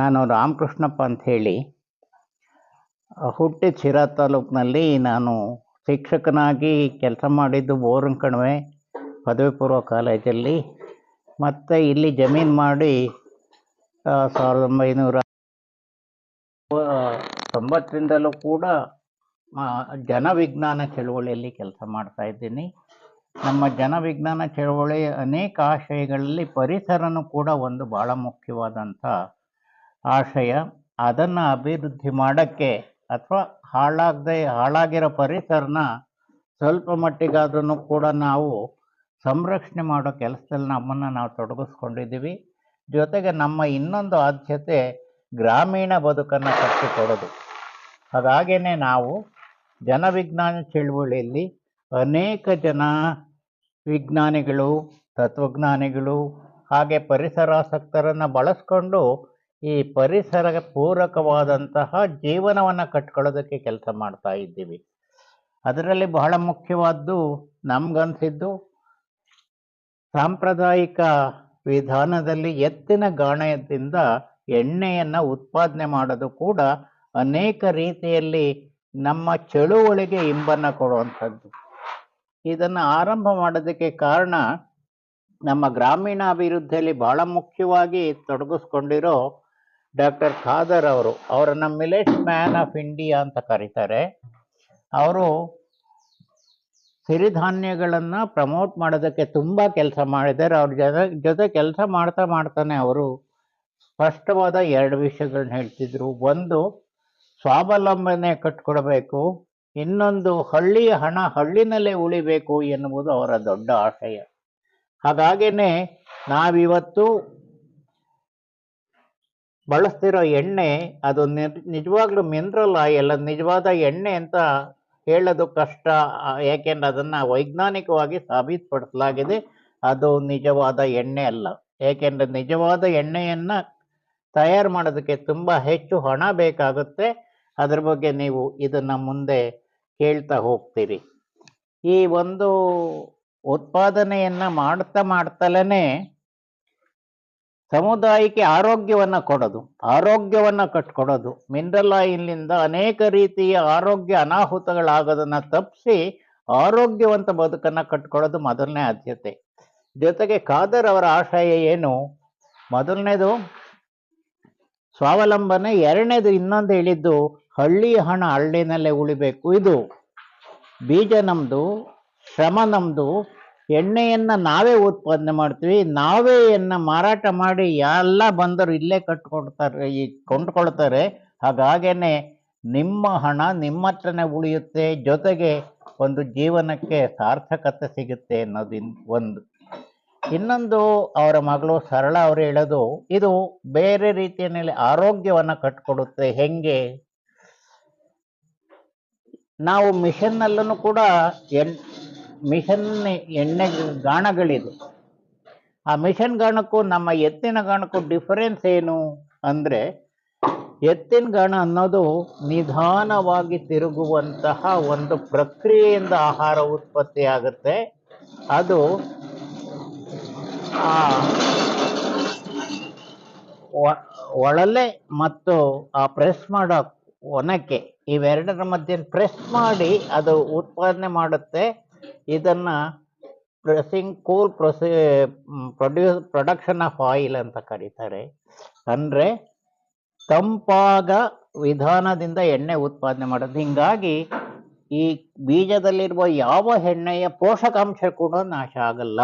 ನಾನು ರಾಮಕೃಷ್ಣಪ್ಪ ಅಂತ ಹೇಳಿ ಹುಟ್ಟಿದ ಶಿರಾ ತಾಲೂಕಿನಲ್ಲಿ ನಾನು ಶಿಕ್ಷಕನಾಗಿ ಕೆಲಸ ಮಾಡಿದ್ದು ಬೋರನ್ ಕಣಿವೆ ಪದವಿ ಪೂರ್ವ ಕಾಲೇಜಲ್ಲಿ. ಮತ್ತು ಇಲ್ಲಿ ಜಮೀನು ಮಾಡಿ ಸಾವಿರದ ಒಂಬೈನೂರ ತೊಂಬತ್ತರಿಂದಲೂ ಕೂಡ ಜನವಿಜ್ಞಾನ ಚಳುವಳಿಯಲ್ಲಿ ಕೆಲಸ ಮಾಡ್ತಾ ಇದ್ದೀನಿ. ನಮ್ಮ ಜನವಿಜ್ಞಾನ ಚಳುವಳಿ ಅನೇಕ ಆಶಯಗಳಲ್ಲಿ ಪರಿಸರನೂ ಕೂಡ ಒಂದು ಭಾಳ ಮುಖ್ಯವಾದಂಥ ಆಶಯ ಅದನ್ನು ಅಭಿವೃದ್ಧಿ ಮಾಡೋಕ್ಕೆ ಅಥವಾ ಹಾಳಾಗದೆ, ಹಾಳಾಗಿರೋ ಪರಿಸರನ ಸ್ವಲ್ಪ ಮಟ್ಟಿಗಾದ್ರೂ ಕೂಡ ನಾವು ಸಂರಕ್ಷಣೆ ಮಾಡೋ ಕೆಲಸದಲ್ಲಿ ನಮ್ಮನ್ನು ನಾವು ತೊಡಗಿಸ್ಕೊಂಡಿದ್ದೀವಿ. ಜೊತೆಗೆ ನಮ್ಮ ಇನ್ನೊಂದು ಆದ್ಯತೆ ಗ್ರಾಮೀಣ ಬದುಕನ್ನು ಕಟ್ಟಿಕೊಡೋದು. ಹಾಗಾಗೇ ನಾವು ಜನವಿಜ್ಞಾನ ಚಳುವಳಿಯಲ್ಲಿ ಅನೇಕ ಜನ ವಿಜ್ಞಾನಿಗಳು, ತತ್ವಜ್ಞಾನಿಗಳು ಹಾಗೆ ಪರಿಸರಾಸಕ್ತರನ್ನು ಬಳಸ್ಕೊಂಡು ಈ ಪರಿಸರ ಪೂರಕವಾದಂತಹ ಜೀವನವನ್ನು ಕಟ್ಕೊಳ್ಳೋದಕ್ಕೆ ಕೆಲಸ ಮಾಡ್ತಾ ಇದ್ದೀವಿ. ಅದರಲ್ಲಿ ಬಹಳ ಮುಖ್ಯವಾದ್ದು ನಮ್ಗನ್ಸಿದ್ದು ಸಾಂಪ್ರದಾಯಿಕ ವಿಧಾನದಲ್ಲಿ ಎತ್ತಿನ ಗಾಣದಿಂದ ಎಣ್ಣೆಯನ್ನು ಉತ್ಪಾದನೆ ಮಾಡೋದು ಕೂಡ ಅನೇಕ ರೀತಿಯಲ್ಲಿ ನಮ್ಮ ಚಳುವಳಿಗೆ ಇಂಬನ್ನು ಕೊಡುವಂಥದ್ದು. ಇದನ್ನು ಆರಂಭ ಮಾಡೋದಕ್ಕೆ ಕಾರಣ ನಮ್ಮ ಗ್ರಾಮೀಣ ಅಭಿವೃದ್ಧಿಯಲ್ಲಿ ಬಹಳ ಮುಖ್ಯವಾಗಿ ತೊಡಗಿಸ್ಕೊಂಡಿರೋ ಡಾಕ್ಟರ್ ಖಾದರ್ ಅವರು. ಅವರನ್ನು ಮಿಲೆಟ್ ಮ್ಯಾನ್ ಆಫ್ ಇಂಡಿಯಾ ಅಂತ ಕರೀತಾರೆ. ಅವರು ಸಿರಿಧಾನ್ಯಗಳನ್ನು ಪ್ರಮೋಟ್ ಮಾಡೋದಕ್ಕೆ ತುಂಬ ಕೆಲಸ ಮಾಡಿದ್ದಾರೆ. ಅವ್ರ ಜೊತೆ ಜೊತೆ ಕೆಲಸ ಮಾಡ್ತಾ ಮಾಡ್ತಾನೆ ಅವರು. ಸ್ಪಷ್ಟವಾದ ಎರಡು ವಿಷಯಗಳನ್ನ ಹೇಳ್ತಿದ್ರು. ಒಂದು, ಸ್ವಾವಲಂಬನೆ ಕಟ್ಕೊಡ್ಬೇಕು. ಇನ್ನೊಂದು ಹಳ್ಳಿಯ ಹಣ ಹಳ್ಳಿನಲ್ಲೇ ಉಳಿಬೇಕು ಎನ್ನುವುದು ಅವರ ದೊಡ್ಡ ಆಶಯ. ಹಾಗಾಗೇನೆ ನಾವಿವತ್ತು ಬಳಸ್ತಿರೋ ಎಣ್ಣೆ, ಅದು ನಿಜ- ನಿಜವಾಗ್ಲೂ ಮಿನರಲ್ ಆಯಿಲ್ ನಿಜವಾದ ಎಣ್ಣೆ ಅಂತ ಹೇಳೋದು ಕಷ್ಟ. ಯಾಕೆಂದ್ರೆ ಅದನ್ನ ವೈಜ್ಞಾನಿಕವಾಗಿ ಸಾಬೀತುಪಡಿಸಲಾಗಿದೆ. ಅದು ನಿಜವಾದ ಎಣ್ಣೆ ಅಲ್ಲ. ಏಕೆಂದರೆ ನಿಜವಾದ ಎಣ್ಣೆಯನ್ನು ತಯಾರು ಮಾಡೋದಕ್ಕೆ ತುಂಬಾ ಹೆಚ್ಚು ಹಣ ಬೇಕಾಗುತ್ತೆ. ಅದ್ರ ಬಗ್ಗೆ ನೀವು ಇದನ್ನ ಮುಂದೆ ಕೇಳ್ತಾ ಹೋಗ್ತೀರಿ. ಈ ಒಂದು ಉತ್ಪಾದನೆಯನ್ನ ಮಾಡ್ತಾ ಮಾಡ್ತಲೇ ಸಮುದಾಯಕ್ಕೆ ಆರೋಗ್ಯವನ್ನ ಕೊಡೋದು, ಆರೋಗ್ಯವನ್ನ ಕಟ್ಕೊಡೋದು ಮಿನರಲ್ ಆಯಿಲ್ನಿಂದ ಅನೇಕ ರೀತಿಯ ಆರೋಗ್ಯ ಅನಾಹುತಗಳಾಗೋದನ್ನ ತಪ್ಪಿಸಿ ಆರೋಗ್ಯವಂತ ಬದುಕನ್ನ ಕಟ್ಕೊಳ್ಳೋದು ಮೊದಲನೇ ಆದ್ಯತೆ. ಜೊತೆಗೆ ಖಾದರ್ ಅವರ ಆಶಯ ಏನು? ಮೊದಲನೇದು, ಸ್ವಾವಲಂಬನೆ, ಎರಡನೇದು ಇನ್ನೊಂದು ಹೇಳಿದ್ದು, ಹಳ್ಳಿ ಹಣ ಹಳ್ಳಿನಲ್ಲೇ ಉಳಿಬೇಕು. ಇದು ಬೀಜ ನಮ್ದು, ಶ್ರಮ ನಮ್ದು ಎಣ್ಣೆಯನ್ನ ನಾವೇ ಉತ್ಪಾದನೆ ಮಾಡ್ತೀವಿ, ನಾವೇ ಎನ್ನ ಮಾರಾಟ ಮಾಡಿ ಎಲ್ಲ ಬಂದರು ಇಲ್ಲೇ ಕಟ್ಕೊಡ್ತಾರೆ, ಈ ಕೊಂಡ್ಕೊಳ್ತಾರೆ. ಹಾಗಾಗೇನೆ ನಿಮ್ಮ ಹಣ ನಿಮ್ಮ ಹತ್ರನೇ ಉಳಿಯುತ್ತೆ, ಜೊತೆಗೆ ಒಂದು ಜೀವನಕ್ಕೆ ಸಾರ್ಥಕತೆ ಸಿಗುತ್ತೆ ಅನ್ನೋದಿನ್ ಒಂದು. ಇನ್ನೊಂದು ಅವರ ಮಗಳು ಸರಳ ಅವರು ಹೇಳೋದು, ಇದು ಬೇರೆ ರೀತಿಯಲ್ಲಿ ಆರೋಗ್ಯವನ್ನು ಕಟ್ಕೊಡುತ್ತೆ, ಹೆಂಗೆ? ನಾವು ಮಿಷನ್ನಲ್ಲೂ ಕೂಡ ಎಣ್ ಮಿಷನ್ ಎಣ್ಣೆ ಗಾಣಗಳಿದೆ. ಆ ಮಿಷನ್ ಗಾಣಕ್ಕೂ ನಮ್ಮ ಎತ್ತಿನ ಗಾಣಕ್ಕೂ ಡಿಫರೆನ್ಸ್ ಏನು ಅಂದರೆ ಎತ್ತಿನ ಗಾಣ ಅನ್ನೋದು ನಿಧಾನವಾಗಿ ತಿರುಗುವಂತಹ ಒಂದು ಪ್ರಕ್ರಿಯೆಯಿಂದ ಆಹಾರ ಉತ್ಪತ್ತಿ ಆಗುತ್ತೆ. ಅದು ಆ ಒಳಲೆ ಮತ್ತು ಆ ಪ್ರೆಸ್ ಮಾಡೋ ಒನಕೆ ಇವೆರಡರ ಮಧ್ಯೆ ಪ್ರೆಸ್ ಮಾಡಿ ಅದು ಉತ್ಪಾದನೆ ಮಾಡುತ್ತೆ. ಇದನ್ನ ಪ್ರೆಸ್ಸಿಂಗ್ ಕೂಲ್ ಪ್ರೊಸಿ ಪ್ರೊಡ್ಯೂಸ್ ಪ್ರೊಡಕ್ಷನ್ ಆಫ್ ಆಯಿಲ್ ಅಂತ ಕರೀತಾರೆ. ಅಂದ್ರೆ ತಂಪಾಗ ವಿಧಾನದಿಂದ ಎಣ್ಣೆ ಉತ್ಪಾದನೆ ಮಾಡೋದು. ಹಿಂಗಾಗಿ ಈ ಬೀಜದಲ್ಲಿರುವ ಯಾವ ಎಣ್ಣೆಯ ಪೋಷಕಾಂಶ ಕೂಡ ನಾಶ ಆಗಲ್ಲ.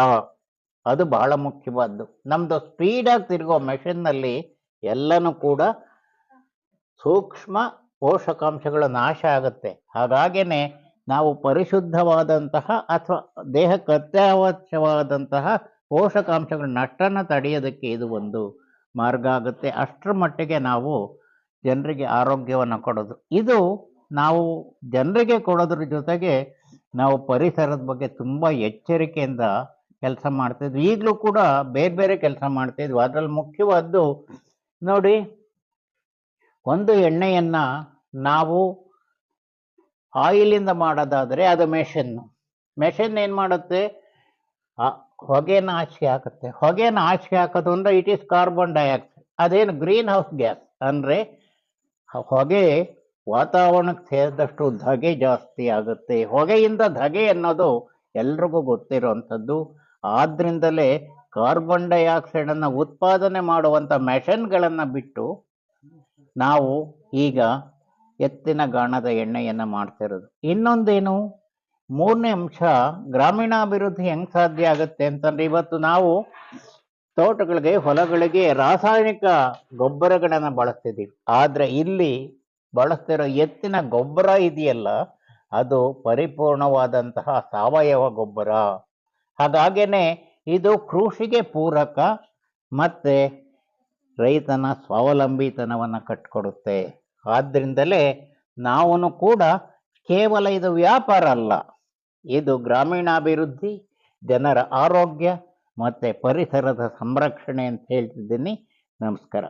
ಅದು ಬಹಳ ಮುಖ್ಯವಾದ್ದು. ನಮ್ದು ಸ್ಪೀಡಾಗಿ ತಿರುಗೋ ಮೆಷಿನ್ನಲ್ಲಿ ಎಲ್ಲನೂ ಕೂಡ ಸೂಕ್ಷ್ಮ ಪೋಷಕಾಂಶಗಳು ನಾಶ ಆಗುತ್ತೆ. ಹಾಗಾಗೇನೆ ನಾವು ಪರಿಶುದ್ಧವಾದಂತಹ ಅಥವಾ ದೇಹಕ್ಕೆ ಅತ್ಯವಶ್ಯವಾದಂತಹ ಪೋಷಕಾಂಶಗಳ ನಷ್ಟನ ತಡೆಯೋದಕ್ಕೆ ಇದು ಒಂದು ಮಾರ್ಗ ಆಗುತ್ತೆ. ಅಷ್ಟರ ಮಟ್ಟಿಗೆ ನಾವು ಜನರಿಗೆ ಆರೋಗ್ಯವನ್ನು ಕೊಡೋದು. ಇದು ನಾವು ಜನರಿಗೆ ಕೊಡೋದ್ರ ಜೊತೆಗೆ ನಾವು ಪರಿಸರದ ಬಗ್ಗೆ ತುಂಬ ಎಚ್ಚರಿಕೆಯಿಂದ ಕೆಲಸ ಮಾಡ್ತಿದ್ವಿ ಈಗಲೂ ಕೂಡ ಬೇರೆ ಬೇರೆ ಕೆಲಸ ಮಾಡ್ತಿದ್ವಿ ಅದರಲ್ಲಿ ಮುಖ್ಯವಾದ್ದು ನೋಡಿ, ಒಂದು ಎಣ್ಣೆಯನ್ನು ನಾವು ಆಯಿಲಿಂದ ಮಾಡೋದಾದರೆ ಅದು ಮೆಷಿನ್ ಮೆಷಿನ್ ಏನು ಮಾಡುತ್ತೆ? ಹೊಗೆನ ಆಚೆ ಹಾಕುತ್ತೆ. ಹೊಗೆನ ಆಚೆ ಹಾಕೋದು ಅಂದರೆ ಇಟ್ ಈಸ್ ಕಾರ್ಬನ್ ಡೈಆಕ್ಸೈಡ್ ಅದೇನು ಗ್ರೀನ್ ಹೌಸ್ ಗ್ಯಾಸ್ ಅಂದರೆ ಹೊಗೆ ವಾತಾವರಣಕ್ಕೆ ಸೇರಿದಷ್ಟು ಧಗೆ ಜಾಸ್ತಿ ಆಗುತ್ತೆ. ಹೊಗೆಯಿಂದ ಧಗೆ ಅನ್ನೋದು ಎಲ್ರಿಗೂ ಗೊತ್ತಿರುವಂಥದ್ದು. ಆದ್ರಿಂದಲೇ ಕಾರ್ಬನ್ ಡೈಆಕ್ಸೈಡನ್ನು ಉತ್ಪಾದನೆ ಮಾಡುವಂಥ ಮೆಷನ್ಗಳನ್ನು ಬಿಟ್ಟು ನಾವು ಈಗ ಎತ್ತಿನ ಗಾಣದ ಎಣ್ಣೆಯನ್ನು ಮಾಡ್ತಿರೋದು. ಇನ್ನೊಂದೇನು, ಮೂರನೇ ಅಂಶ, ಗ್ರಾಮೀಣಾಭಿವೃದ್ಧಿ ಹೆಂಗ್ ಸಾಧ್ಯ ಆಗುತ್ತೆ ಅಂತಂದ್ರೆ ಇವತ್ತು ನಾವು ತೋಟಗಳಿಗೆ, ಹೊಲಗಳಿಗೆ ರಾಸಾಯನಿಕ ಗೊಬ್ಬರಗಳನ್ನು ಬಳಸ್ತಿದ್ದೀವಿ. ಆದರೆ ಇಲ್ಲಿ ಬಳಸ್ತಿರೋ ಎತ್ತಿನ ಗೊಬ್ಬರ ಇದೆಯಲ್ಲ, ಅದು ಪರಿಪೂರ್ಣವಾದಂತಹ ಸಾವಯವ ಗೊಬ್ಬರ. ಹಾಗಾಗೇನೆ ಇದು ಕೃಷಿಗೆ ಪೂರಕ ಮತ್ತೆ ರೈತನ ಸ್ವಾವಲಂಬಿತನವನ್ನು ಕಟ್ಕೊಡುತ್ತೆ. ಆದ್ರಿಂದಲೇ ನಾವು ಕೂಡ ಕೇವಲ ಇದು ವ್ಯಾಪಾರ ಅಲ್ಲ. ಇದು ಗ್ರಾಮೀಣಾಭಿವೃದ್ಧಿ, ಜನರ ಆರೋಗ್ಯ ಮತ್ತು ಪರಿಸರದ ಸಂರಕ್ಷಣೆ ಅಂತ ಹೇಳ್ತಿದ್ದೀನಿ. ನಮಸ್ಕಾರ.